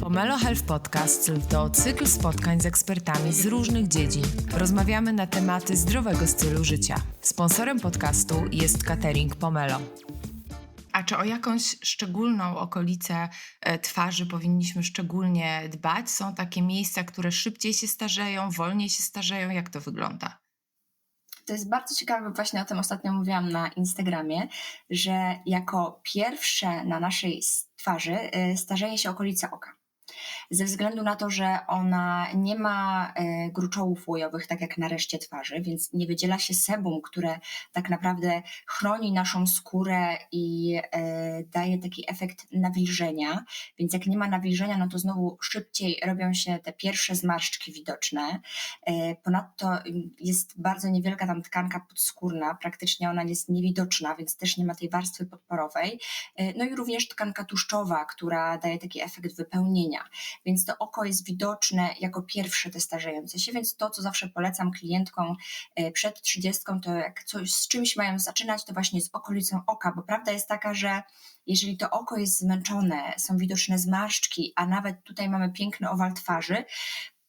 Pomelo Health Podcast to cykl spotkań z ekspertami z różnych dziedzin. Rozmawiamy na tematy zdrowego stylu życia. Sponsorem podcastu jest catering Pomelo. A czy o jakąś szczególną okolicę e, twarzy powinniśmy szczególnie dbać? Są takie miejsca, które szybciej się starzeją, wolniej się starzeją? Jak to wygląda? To jest bardzo ciekawe, właśnie o tym ostatnio mówiłam na Instagramie, że jako pierwsze na naszej twarzy y, starzeje się okolica oka ze względu na to, że ona nie ma e, gruczołów łojowych, tak jak na reszcie twarzy, więc nie wydziela się sebum, które tak naprawdę chroni naszą skórę i e, daje taki efekt nawilżenia. Więc jak nie ma nawilżenia, no to znowu szybciej robią się te pierwsze zmarszczki widoczne. E, ponadto jest bardzo niewielka tam tkanka podskórna, praktycznie ona jest niewidoczna, więc też nie ma tej warstwy podporowej. No i również tkanka tłuszczowa, która daje taki efekt wypełnienia więc to oko jest widoczne jako pierwsze te starzejące się, więc to, co zawsze polecam klientkom e, przed 30, to jak coś z czymś mają zaczynać, to właśnie z okolicą oka, bo prawda jest taka, że jeżeli to oko jest zmęczone, są widoczne zmarszczki, a nawet tutaj mamy piękny owal twarzy,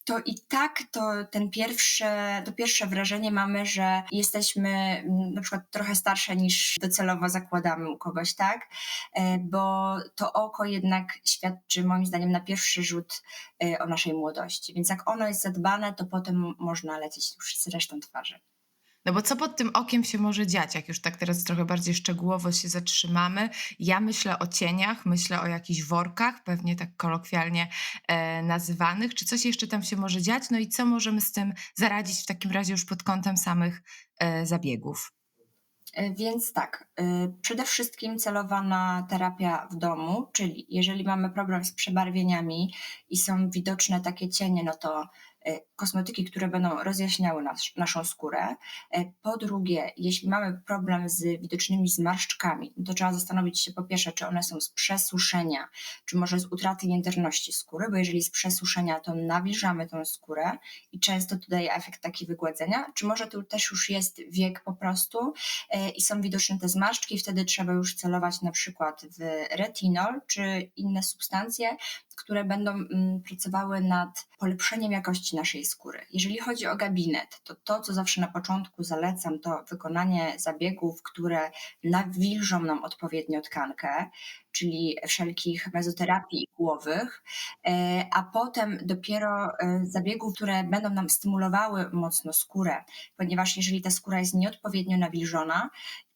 to i tak to ten pierwsze, to pierwsze wrażenie mamy, że jesteśmy mm, na przykład trochę starsze niż docelowo zakładamy u kogoś, tak? E, bo to oko jednak świadczy moim zdaniem na pierwszy rzut e, o naszej młodości. Więc jak ono jest zadbane, to potem można lecieć już z resztą twarzy. No bo co pod tym okiem się może dziać, jak już tak teraz trochę bardziej szczegółowo się zatrzymamy? Ja myślę o cieniach, myślę o jakichś workach, pewnie tak kolokwialnie e, nazywanych. Czy coś jeszcze tam się może dziać? No i co możemy z tym zaradzić w takim razie już pod kątem samych e, zabiegów? E, więc tak, e, przede wszystkim celowana terapia w domu, czyli jeżeli mamy problem z przebarwieniami i są widoczne takie cienie, no to kosmetyki, które będą rozjaśniały nas, naszą skórę. E, po drugie, jeśli mamy problem z widocznymi zmarszczkami, to trzeba zastanowić się po pierwsze, czy one są z przesuszenia, czy może z utraty jędrności skóry, bo jeżeli z przesuszenia, to nawilżamy tą skórę i często to daje efekt taki wygładzenia, czy może tu też już jest wiek po prostu e, i są widoczne te zmarszczki, wtedy trzeba już celować na przykład w retinol czy inne substancje, które będą mm, pracowały nad polepszeniem jakości naszej skóry. Jeżeli chodzi o gabinet, to to, co zawsze na początku zalecam, to wykonanie zabiegów, które nawilżą nam odpowiednio tkankę, czyli wszelkich mezoterapii głowych, e, a potem dopiero e, zabiegów, które będą nam stymulowały mocno skórę, ponieważ jeżeli ta skóra jest nieodpowiednio nawilżona,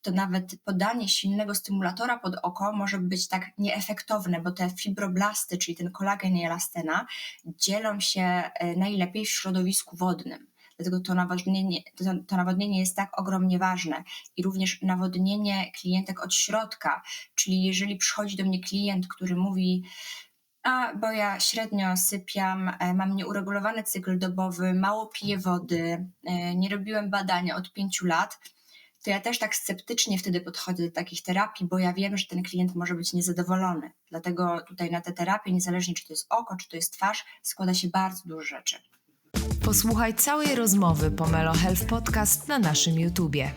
to nawet podanie silnego stymulatora pod oko może być tak nieefektowne, bo te fibroblasty, czyli ten kolagen i elastena, dzielą się e, najlepiej w środowisku wodnym. Dlatego to nawodnienie, to, to nawodnienie jest tak ogromnie ważne. I również nawodnienie klientek od środka, czyli jeżeli przychodzi do mnie klient, który mówi, a, bo ja średnio sypiam, e, mam nieuregulowany cykl dobowy, mało piję wody, e, nie robiłem badania od pięciu lat, to ja też tak sceptycznie wtedy podchodzę do takich terapii, bo ja wiem, że ten klient może być niezadowolony. Dlatego tutaj na te terapie, niezależnie czy to jest oko, czy to jest twarz, składa się bardzo dużo rzeczy. Posłuchaj całej rozmowy Pomelo Health Podcast na naszym YouTubie.